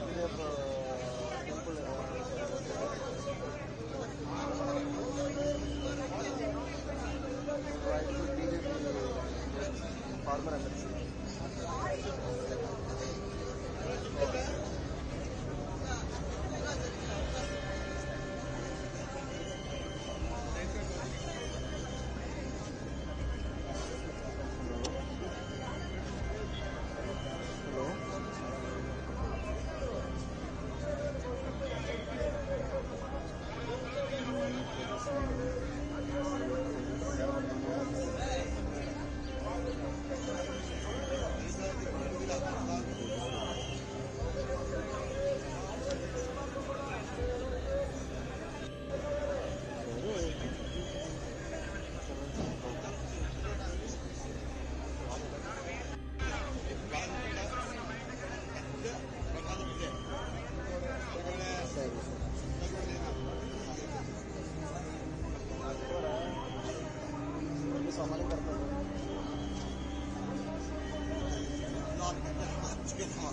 రేపు temple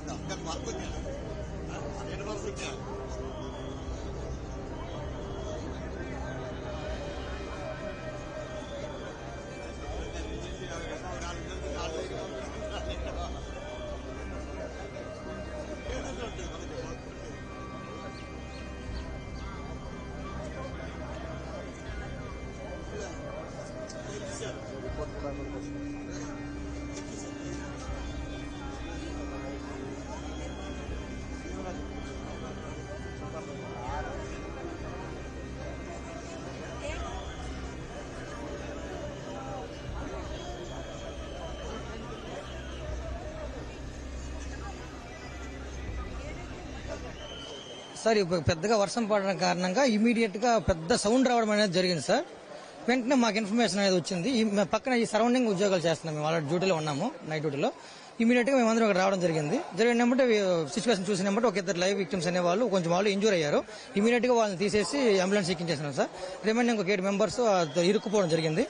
kan waktunya. Ada waktunya. Sir ఇప్పుడు పెద్దగా వర్షం పడడం కారణంగా ఇమీడియట్గా పెద్ద సౌండ్ రావడం అనేది జరిగింది సార్ వెంటనే మాకు ఇన్ఫర్మేషన్ అనేది వచ్చింది. ఈ పక్కన ఈ సరౌండింగ్ ఉద్యోగాలు చేస్తున్నాం. మేము ఆల్రెడీ డ్యూటీలో ఉన్నాము నైట్ డ్యూటీలో ఇమీడియట్గా మేమందరం ఇక్కడ రావడం జరిగింది. జరిగినప్పుడు సిచ్యువేషన్ చూసినప్పుడు ఒక ఇద్దరు లైవ్ విక్టిమ్స్ అనే వాళ్ళు కొంచెం వాళ్ళు ఇంజూర్ అయ్యారు. ఇమీడియట్గా వాళ్ళని తీసేసి అంబులెన్స్ ఎక్కించేసినాం సార్. రిమైనింగ్ ఒక ఎయిట్ మెంబర్స్ ఇరుక్కుపోవడం జరిగింది.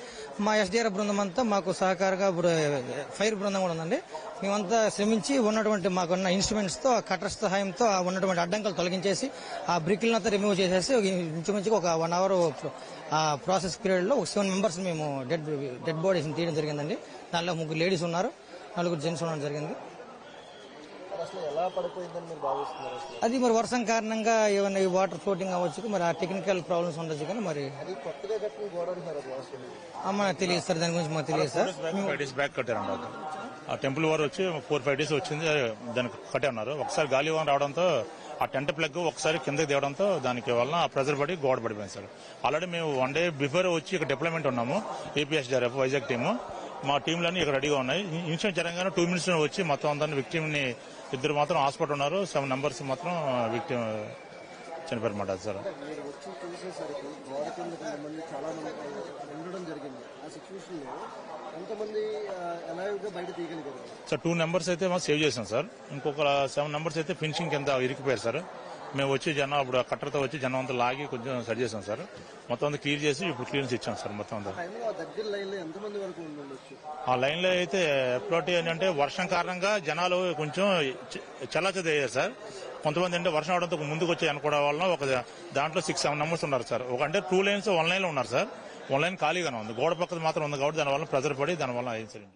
మా ఎస్డీఆర్ బృందం అంతా మాకు సహకారంగా ఇప్పుడు ఫైర్ బృందం కూడా ఉందండి. మేమంతా శ్రమించి ఉన్నటువంటి మాకున్న ఇన్స్ట్రుమెంట్స్తో కటర్ సహాయంతో ఉన్నటువంటి అడ్డంకులు తొలగించేసి ఆ బ్రిక్లంతా రిమూవ్ చేసేసి ఒక ఒక వన్ అవర్ ఆ ప్రాసెస్ పీరియడ్లో ఒక సెవెన్ మెంబర్స్ మేము డెడ్ డెడ్ బాడీస్ తీయడం జరిగిందండి. దానిలో ముగ్గురు లేడీస్ ఉన్నారు. నలుగురు జెంట్స్ ఉండడం జరిగింది. అది మరి వర్షం కారణంగా ఏమైనా ఈ వాటర్ ఫ్లోటింగ్ అవ్వచ్చు మరి ఆ టెక్నికల్ ప్రాబ్లమ్స్ ఉండొచ్చు కానీ మరి. అమ్మ తెలియదు సార్ దాని గురించి మాకు తెలియదు సార్. బ్యాక్ కట్టారండి అది. ఆ టెంపుల్ వారు వచ్చి ఫోర్ ఫైవ్ డేస్ వచ్చింది దానికి కట్టే ఉన్నారు. ఒకసారి గాలి వాన రావడంతో ఆ టెంట్ ప్లగ్ ఒకసారి కిందకి దిగడంతో దానికి వలన ఆ ప్రెజర్ పడి గోడ పడిపోయింది సార్. ఆల్రెడీ మేము వన్ డే బిఫోర్ వచ్చి ఇక్కడ డిప్లాయ్మెంట్ ఉన్నాము ఏపీఎస్డిఆర్ఎఫ్ వైజాగ్ టీము మా టీంలన్నీ ఇక్కడ రెడీగా ఉన్నాయి. ఇన్సిడెంట్ జరగానే టూ మినిట్స్ వచ్చి మొత్తం అందరిని విక్టిమ్ని ఇద్దరు మాత్రం హాస్పిటల్ ఉన్నారు. సెవెన్ నంబర్స్ మాత్రం విక్టిమ్ చనిపోయారన్నమాట సార్. సార్ టూ నెంబర్స్ అయితే మనం సేవ్ చేసాం సార్. ఇంకొక సెవెన్ నెంబర్స్ అయితే ఫినిషింగ్ కింద ఇరికిపోయారు సార్. మేము వచ్చి జనం అప్పుడు కట్టర్తో వచ్చి జనం అంతా లాగి కొంచెం సరి చేసాం సార్. మొత్తం అంతా క్లియర్ చేసి ఇప్పుడు క్లియరెన్స్ ఇచ్చాం సార్ మొత్తం అంతా. ఆ లైన్లో అయితే ఎప్పుడోటి ఏంటంటే వర్షం కారణంగా జనాలు కొంచెం చల్లచది అయ్యారు సార్. కొంతమంది అంటే వర్షం అవడంతో ముందుకు వచ్చి అనుకోవడం వలన ఒక దాంట్లో సిక్స్ సెవెన్ నెంబర్స్ ఉన్నారు సార్. ఒక అంటే టూ లైన్స్ వన్ లైన్లో ఉన్నారు సార్. వన్ లైన్ ఖాళీగానే ఉంది. గోడ పక్కన మాత్రం ఉంది కాబట్టి దానివల్ల ప్రెజర్ పడి దానివల్ల ఇన్సిడెంట్